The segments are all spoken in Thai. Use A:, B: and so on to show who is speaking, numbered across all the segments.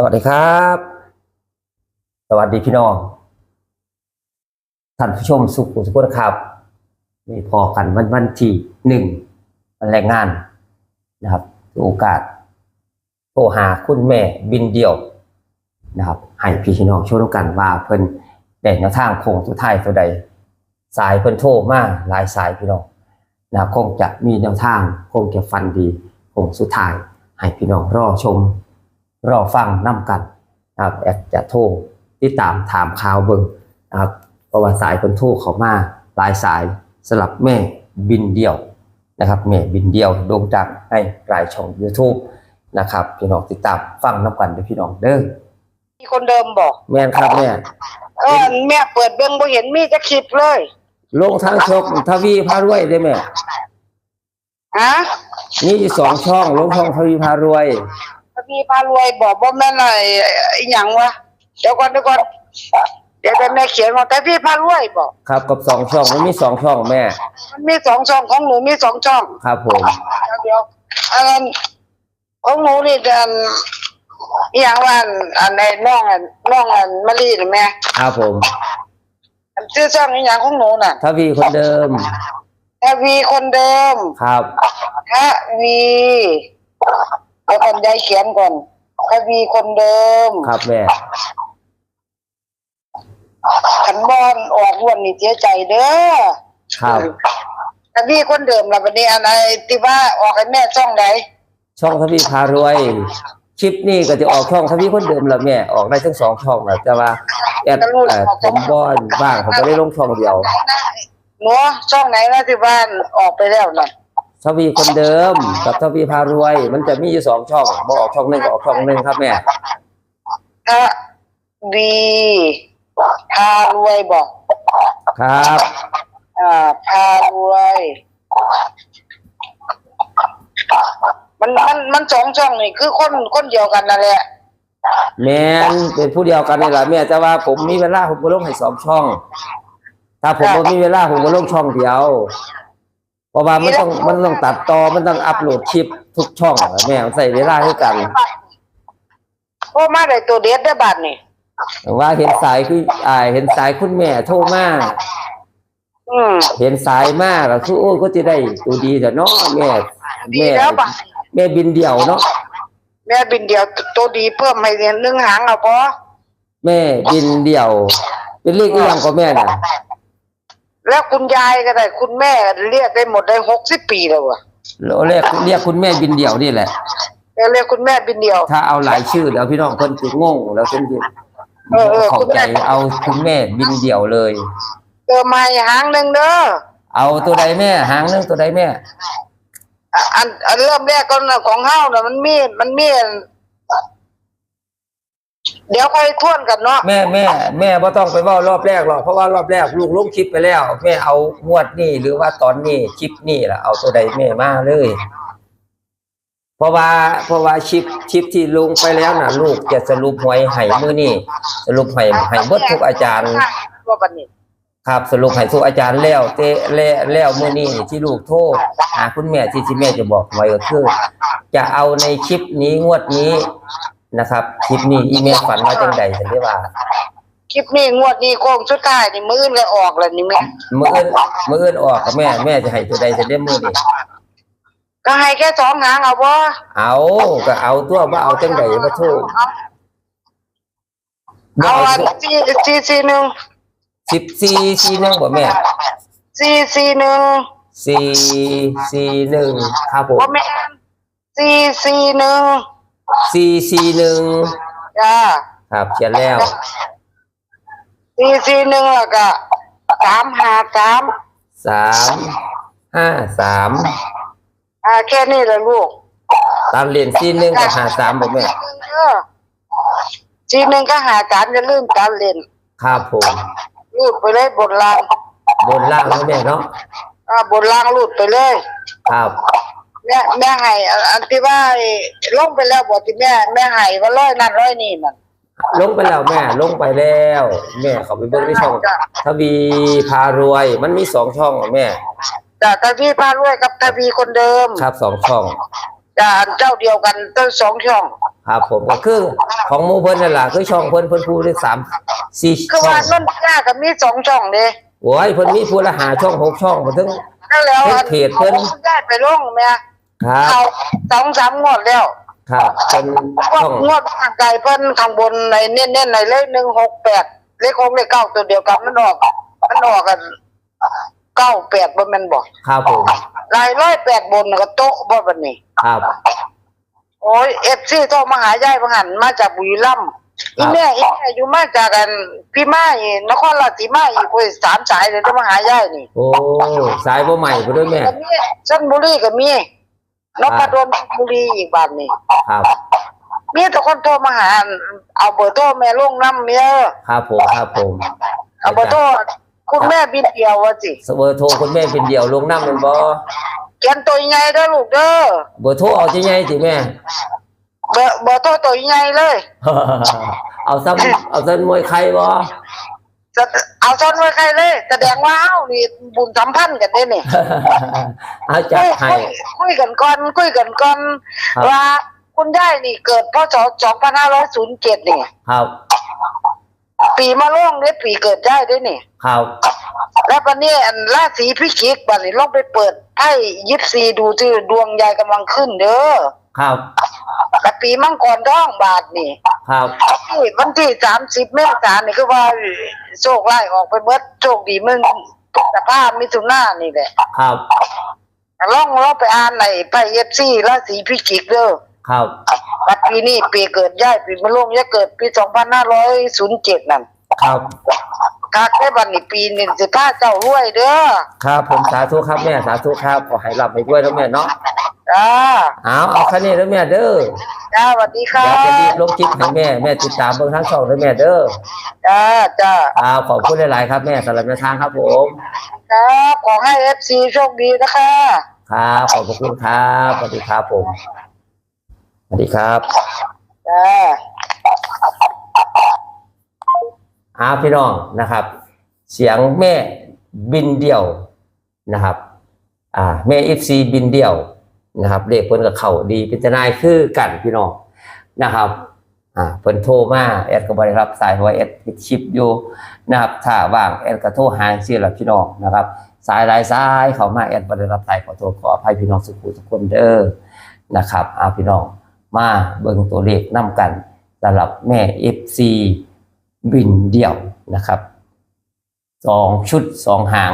A: สวัสดีครับ สวัสดีพี่น้อง ท่านผู้ชมสุขุสุขนะครับมีพอกันวันวันที่หนึ่งวันแรงงานนะครับโอกาสโทรหาคุณแม่บินเดียวนะครับให้พี่น้องช่วยกันว่าเพิ่นได้แนวทางโค้งสุดท้ายตัวใด สายเพิ่นโทรมาหลายสายพี่น้องนะคงจะมีแนวทางคงจะฟันดีโค้งสุดท้ายให้พี่น้องรอชม รอฟังน้ำกันนะครับแอดจะโทรติดตามถามข่าวเบิ่งนะครับเพราะว่าสายคนโทรเขามาหลายสายสลับแม่บินเดียวนะครับแม่บินเดียวโด่งดังให้รายช่อง YouTube นะครับพี่น้องติดตามฟังน้ำกันเด้อพี่น้องเด้อ
B: มีคนเดิมบอก
A: แม่นครับแม่
B: เออแม่เปิดเบิ้งบ่เห็นมีจะคลิปเลย
A: ลงทางช่องทวีพารวยได้แม่
B: ฮะ
A: นี่อยู่สองช่องลงช่องทวีพารวย
B: พี่พารวยบอกว่าแม่นอะไรอีหยังวะเดี๋ยวก่อนเดี๋ยวก่อนเดี๋ยวแม่เขียนว่าแต่พี่พารวยบอก
A: ครับกับสองช่องมันมีสองช่องแม่
B: มันมีสองช่องของหนูมีสองช่อง
A: ครับผม
B: เดี๋ยวเดี๋ยวอันนั้นของหนูนี่อันอีหยังว่าอันอันในน้องอันน้องอันมะลินี่แม่
A: ครับผม
B: อันชื่อช่องอีหยังของหนูน่ะ
A: ทวีคนเดิม
B: ทวีคนเดิม
A: ครับ
B: ทวี เดี๋ยวก่อนยายเขียนก่อนทวีคนเดิม
A: ครับแม่
B: ขันบอนออกวันนี้เสียใจเด้อ
A: ครับ
B: ทวีคนเดิมล่ะวันนี้อะไรที่ว่าออกให้แม่ช่องไหน
A: ช่องทวีพารวยคลิปนี้ก็จะออกช่องทวีคนเดิมละแม่ออกได้ทั้งสองช่องแหละแต่ว่าแอดเอ่อผมบอนบ้างผมก็ได้ลงช่องเดียว
B: หนูช่องไหนนะที่บ้านออกไปแล้วน่ะ
A: ทวีคนเดิม กับทวีพารวย มันจะมีอยู่สองช่องบออกช่องหนึ่งก็ออกช่องหนึ่งครับแม่
B: ทวีพารวยบอก
A: ครับ
B: อ่าพารวย มันมันมันสองช่องนี่คือคนคนเดียวกันนั่นแหละ
A: แมนเป็นผู้เดียวกันนี่แหละแม่แต่ว่าผมมีเวลาผมก็ลงให้สองช่อง ถ้าผมบ่มีเวลาผมก็ลงช่องเดียวเพ ราะว่ามันต้องมันต้องตัดต่อมันต้องอัปโหลดคลิปทุกช่องอะแม่มันใส่เวลาให้กัน
B: โอ้มาได้ตัวเด็ดได้อบาทนี่
A: ว่าเห็นสายคืออ่าเห็นสายคุณแม่โทรมา
B: อืม
A: เห็นสายมากก็คือโอ้ยก็จะได้ตัวดีแต่เนาะแม่
B: ดี
A: แม่
B: แล้วบาท
A: แม่บินเดี่ยวเนาะ
B: แม่บินเดียวตัวดีเพิ่มให้เรียนหนึ่งหางเอาพอ
A: แม่บินเดี่ยว เป็นเลขอีหยังก็แม่น่ะ
B: แล้วคุณยายก็ได้ คุณแม่เรียกได้หมดได้หกสิบปีแล้วอะ
A: เราเรียกเรียกคุณแม่บินเดี่ยวนี่แหละ
B: เรียกคุณแม่บินเดียว
A: ถ้าเอาหลายชื่อแล้วพี่น้องเพิ่นจะงงแล้วเพิ่นจะ
B: เออเออ
A: เข้า
B: คุณ
A: ใจ
B: แม่
A: เอาคุณแม่บินเดี่ยวเลย
B: เจอมาหางหนึ่งเด้อ
A: เอาตัวใดแม่หางหนึงตัวใดแม่
B: อะอันอันเริ่มแรกก็ของเฮาน่ะมันมีมันมี เดี๋ยวค่อยทวนกันเนาะ
A: แม่แม่แม่บ่ต้องไปว้ารอบแรกหรอกเพราะว่ารอบแรกลูกลงคลิปไปแล้ว แม่เอางวดนี้หรือว่าตอนนี้คลิปนี้ล่ะเอาตัวใดแม่มาเลย เพราะว่าเพราะว่าคลิปคลิปที่ลงไปแล้วนะลูกจะสรุปหวยให้มือนี้สรุปให้ให้เบิดทุกอาจารย์ครับสรุปให้ทุกอาจารย์แล้วเตะแล้วแล้วมื้อนี้ที่ลูกโทรหาคุณแม่ที่ที่แม่จะบอกไว้ก็คือ จะเอาในคลิปนี้งวดนี้ นะครับคลิปนี้อีเมลฝันว่าจังใดฉันได้ว่า
B: คลิปนี้งวดนี้โค้งสุดท้ายนี่มื้ออื่นก็ออกแล้วนี่แม่
A: มื้ออื่นมื้ออื่นออกกับแม่แม่จะให้ตัวใดฉันได้มื้อนี้
B: ก็ให้แค่สองหางเอาบ่
A: เอาก็เอาตัวว่าเอาจังใดมาโทร
B: เอาอันสี่สี่สี่หนึ่ง
A: สิบสี่สี่หนึ่งบ่แม่
B: สี่สี่หนึ่ง
A: สี่สี่หนึ่งครับผม
B: ว่าแม่นสี่สี่หนึ่ง
A: สี่สี่หนึ่ง
B: จ้า
A: ครับเขียนแล้ว
B: สี่สี่หนึ่งแล้วก็สามห้าสาม
A: สามห้าสาม
B: อ่าแค่นี้แหละลูก
A: ตามเรียนสี่หนึ่งกับหาสามบ่แม่
B: เออสี่หนึ่งก็หาสามจะลืมการเล่น
A: ครับผม
B: รูดไปเลยบนล่าง
A: บนล่างนะแม่เนาะ
B: อ่าบนล่างรูดไปเลย
A: ครับ
B: แม่แม่ให้อันอันที่ว่าไอ้ลงไปแล้วบอกที่แม่แม่ให้ว่าร้อยนั่นร้อยนี่มัน
A: ลงไปแล้วแม่ลงไปแล้ว แม่เขาไปเบิ่งในช่องทวีพารวย มันมีสองช่องอะแม่
B: แต่ทวีพารวยกับทวีคนเดิม
A: ครับสองช่อง
B: จ้าอันเจ้าเดียวกันตั้งสองช่อง
A: ครับผมก็คือของหมูเพิ่นนั่นล่ะคือช่องเพิ่นเพิ่นพูดได้สามสี่
B: คือ
A: ช่อ
B: ว่างนั่นยากกับมีสองช่องเด้
A: โอ้ยเพิ่นมีพูดละหาช่องหกช่องมาถึง
B: นั่นแล้ว
A: เพจเพิ่น
B: ได้ไปลงแม่
A: ครับ
B: เอาสองสามงวดแล้ว
A: ครับเป็น
B: งว
A: ช่
B: ด
A: อง
B: งวดทางไกลเพิ่นข้างบนในเน้นๆในเลขหนึ่งหกแปดเลขหกเลขเก้าตัวเดียวกันมันออกมันออกกันเก้าแปดบ่แม่นบอก
A: ครับผม
B: ลายร้อยแปดบนก็โต๊ะบ่บัดนี้
A: ครับ
B: โอ้ยเอฟซีโทรมาหายายบางหันมาจากบุรีรัมย์อีแม่อีแม่อยู่มาจากกันพี่ไม้นครราชสีมาอีกคนสามสายเลยต้องมาหายายนี่
A: โอ้สายบ่ใหม่ไปด้วยแม่
B: ก็มีชนบุรีก็มี นพดลบุรีอีกบ้านนี่
A: ครับ
B: มีแต่คนโทรมาหา เอาเบอร์โทรแม่ลงน้ำเมีย
A: ครับผมครับผม
B: เอาเบอร์โทรคุณแม่บินเดียวว่าสิ
A: เบอร์โทรคุณแม่เป็นเดี่ยวลงน้ำเป็นบ่
B: เขียนตัวใหญ่เด้อลูกเด้อ
A: เบอร์โทรเอาที่ไงสิแม่
B: เบอร์เบอร์โทรตัวใหญ่เลย
A: เอาซ้ำเอาซ้ำมวยใครบ่
B: จะ เอาซ้อนไว้ใครเลย แสดงว่าเอ้านี่บุญสัมพันธ์กันได้นี่
A: เอาจัดให้
B: คุยคุยกันก่อนคุยกันก่อน
A: ครับ
B: ว่าคุณยายนี่เกิดพศ2507นี่
A: ครับ
B: ปีมะโรงเนี่ยปีเกิดยายด้วยนี่
A: ครับ
B: แล้ววันนี้อันราศีพิจิกบัดนี้ลองไปเปิดไพ่ยิปซีดูที่ดวงยายกำลังขึ้นเด้อ
A: ครับ
B: แต่ปีมังกรท้องบาทนี่
A: ครับ
B: ที่วันที่30เมษายนนี่คือว่าโชคร้ายออกไปเบิดโชคดีมึงสภาพมิถุนายนนี่แหละ
A: ครับ
B: ลองลองไปอ่านในไพ่ยิปซีราศีพิจิกเด้อ
A: ครับ
B: แต่ปีนี้ปีเกิดย่ายปีมะโรงย่าเกิดปีสองพันห้าร้อยศูนย์เจ็ดนั่น
A: ครับ
B: กาได้บันนี้ปีหนึ่งสิบห้าเจ้ารวยเด้อ
A: ครับผมสาธุครับแม่สาธุครับขอให้รับให้ด้วยนะแม่เนาะ
B: จ้า
A: เอาเอาแค่นี้แล้วแม่เด้อ
B: จ้าสวัสดีครั
A: เดี๋ยวจะรี
B: บบ
A: ลงคลิปให้แม่แม่ติดตามเบิ่งทั้งช่องด้วยแม่เด้อ
B: จ้าจ้า
A: อ่าขอบคุณหลายๆครับแม่สำหรับแนวทางครับผม
B: ครับขอให้เอฟซีโชคดีนะคะ
A: ครับขอบพระคุณครับสวัสดีครับผมสวัสดีครับ
B: จ้า
A: อ้าวพี่น้องนะครับ เสียงแม่บินเดี่ยวนะครับ อ่าแม่เอฟซีบินเดี่ยว นะครับเลขเพิ่นกับเขาดีเป็นทนายคือกันพี่น้องนะครับอ่าเพิ่นโทรมาแอดก็บ่ได้รับสายเพราะว่าแอดปิดชิปอยู่นะครับถ้าว่างแอดก็โทรหาซื่อล่ะพี่น้องนะครับ สายหลายสายเขามาแอดบ่ได้รับสายขอโทษขออภัยพี่น้องสุขุทุกคนเด้อนะครับอาพี่น้องมาเบิ่งตัวเลขนํกันสำหรับแม่ FC บินเดี่ยวนะครับสองชุดสองหาง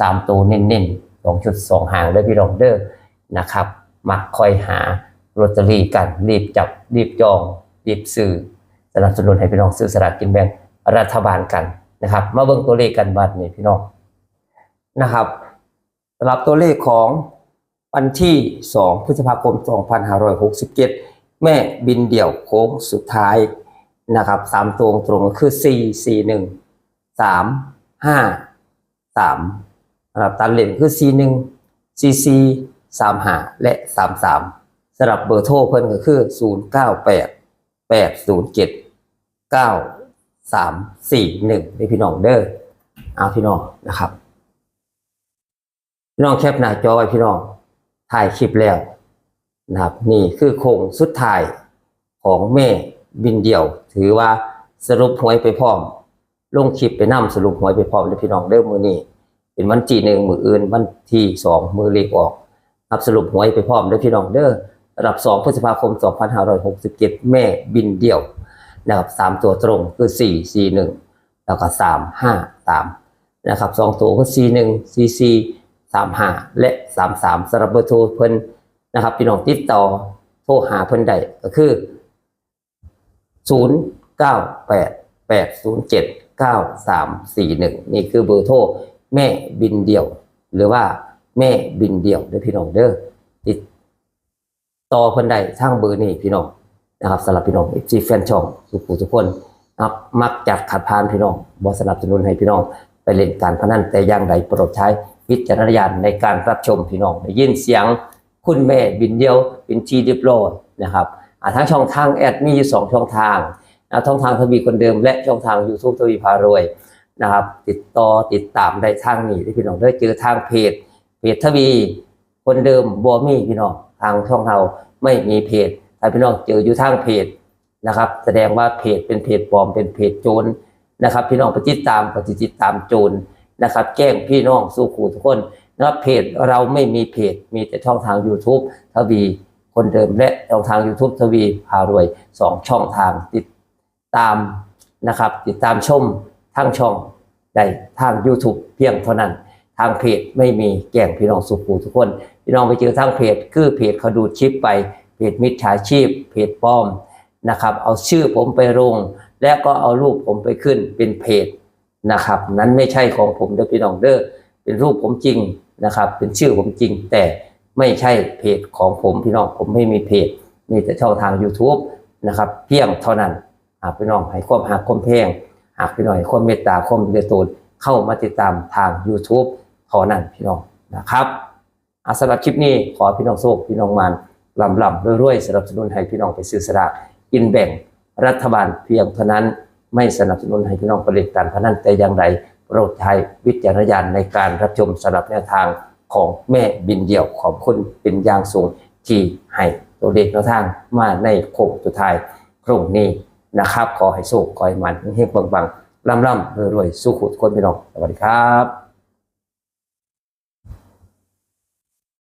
A: สามตัวเน้นๆสองชุดสองหางเด้อพี่น้องเด้อ นะครับ มักคอยหาลอตเตอรี่กัน รีบจับ รีบจอง รีบซื้อสนับสนุนให้พี่น้องซื้อสลากกินแบ่งรัฐบาลกันนะครับ มาเบิ่งตัวเลขกันบัดนี้พี่น้องนะครับสำหรับตัวเลขของวันที่ 2 พฤษภาคม 2567 แม่บินเดี่ยวโค้งสุดท้ายนะครับสามตัวตรงคือ 4 4 1 3 5 3นะครับตัดเลนคือ4 1 4 4 3 5และ3 3สำหรับเบอร์โทรเพิ่นก็คือ098แปดแปดศูนย์เจ็ดเก้าสามสี่หนึ่งนี่พี่น้องเด้อเอาพี่น้องนะครับ พี่น้องแคปหน้าจอไว้พี่น้องถ่ายคลิปแล้วนะครับนี่คือโครงสุดท้ายของแม่บินเดี่ยว ถือว่าสรุปหวยไปพร้อม ลงคลิปไปนำสรุปหวยไปพร้อมเลยพี่น้องเด้อมือนี้ เป็นวันที่หนึ่งมืออื่นวันที่สองมือเลขออก ครับสรุปหวยไปพร้อมเด้อพี่น้องเด้อระดับ2พฤษภาคม 2567 แม่บินเดี่ยวนะครับ3ตัวตรงคือ 4 4 1 แล้วก็ 3 5 3 นะครับ2ตัวคือ4 1 4 4 3 5 และ 3 3สำหรับเบอร์โทรเพิ่นนะครับพี่น้องติดต่อโทรหาเพิ่นได้ก็คือ 0 9 8 8 0 7 9 3 4 1 นี่คือเบอร์โทรแม่บินเดี่ยว หรือว่า แม่บินเดี่ยวเด้อพี่น้องเด้อติดต่อเพิ่นได้ทางเบอร์นี่พี่น้องนะครับสำหรับพี่น้องที่แฟนช่องทุกผู้ทุกคนนะครับมักจัดขัดพานพี่น้องบ่สนับสนุนให้พี่น้อง ไปเล่นการพนันแต่อย่างใดโปรดใช้วิจารณญาณในการรับชมพี่น้องได้ยินเสียงคุณแม่บินเดียวเป็นทีเรียบร้อยนะครับทั้งช่องทางแอดมีอยู่สองช่องทางนะช่องทางทวีคนเดิมและช่องทาง YouTube ทวีพารวยนะครับ ติดต่อติดตามได้ทางนี้ที่พี่น้องได้เจอทางเพจ เพจทวี คนเดิมบอมี่พี่น้องทางช่องเราไม่มีเพจถ้าพี่น้องเจออยู่ทางเพจนะครับ แสดงว่าเพจเป็นเพจปลอมเป็นเพจโจรนะครับ พี่น้องไปติดตามปฏิติดตามโจรนะครับ แกล้งพี่น้องสู้ขู่ทุกคนนะครับเพจเราไม่มีเพจมีแต่ช่องทาง YouTube ทวีคนเดิมและช่องทาง YouTube ทวีพารวยสองช่องทางติดตามนะครับ ติดตามชมทั้งช่องได้ทาง YouTube เพียงเท่านั้นางเพจไม่มีแกล้งพี่น้องสุขูทุกคน พี่น้องไปเจอทางเพจ คือเพจเขาดูชิปไปเพจมิจฉาชีพ เพจปลอมนะครับเอาชื่อผมไปลง แล้วก็เอารูปผมไปขึ้นเป็นเพจนะครับ นั้นไม่ใช่ของผมเด้อพี่น้องเด้อเป็นรูปผมจริงนะครับ เป็นชื่อผมจริง แต่ไม่ใช่เพจของผมพี่น้องผมไม่มีเพจ มีแต่ช่องทาง YouTube นะครับ เพียงเท่านั้นหากพี่น้องให้ความหักความแพงหากพี่น้องให้ความเมตตาความเดือดตูนเข้ามาติดตามทาง YouTube เท่านั้นพี่น้องนะครับอาสำหรับคลิปนี้ขอพี่น้องโชคพี่น้องมันลำลำรวยๆสนับสนุนให้พี่น้องไปซื้อสลากกินแบ่งรัฐบาลเพียงเท่านั้นไม่สนับสนุนให้พี่น้องประเด็นการพนันแต่อย่างใดโปรดใช้วิจารณญาณในการรับชมสำหรับแนวทางของแม่บินเดี่ยวขอบคุณเป็นอย่างสูงที่ให้ตัวเลขแนวทางมาในโค้งสุดท้ายพรุ่งนี้นะครับ ขอให้สุขขอให้มันเฮงๆปังๆร่ำๆรวยๆสู้ขุดคนพี่น้องสวัสดีครับ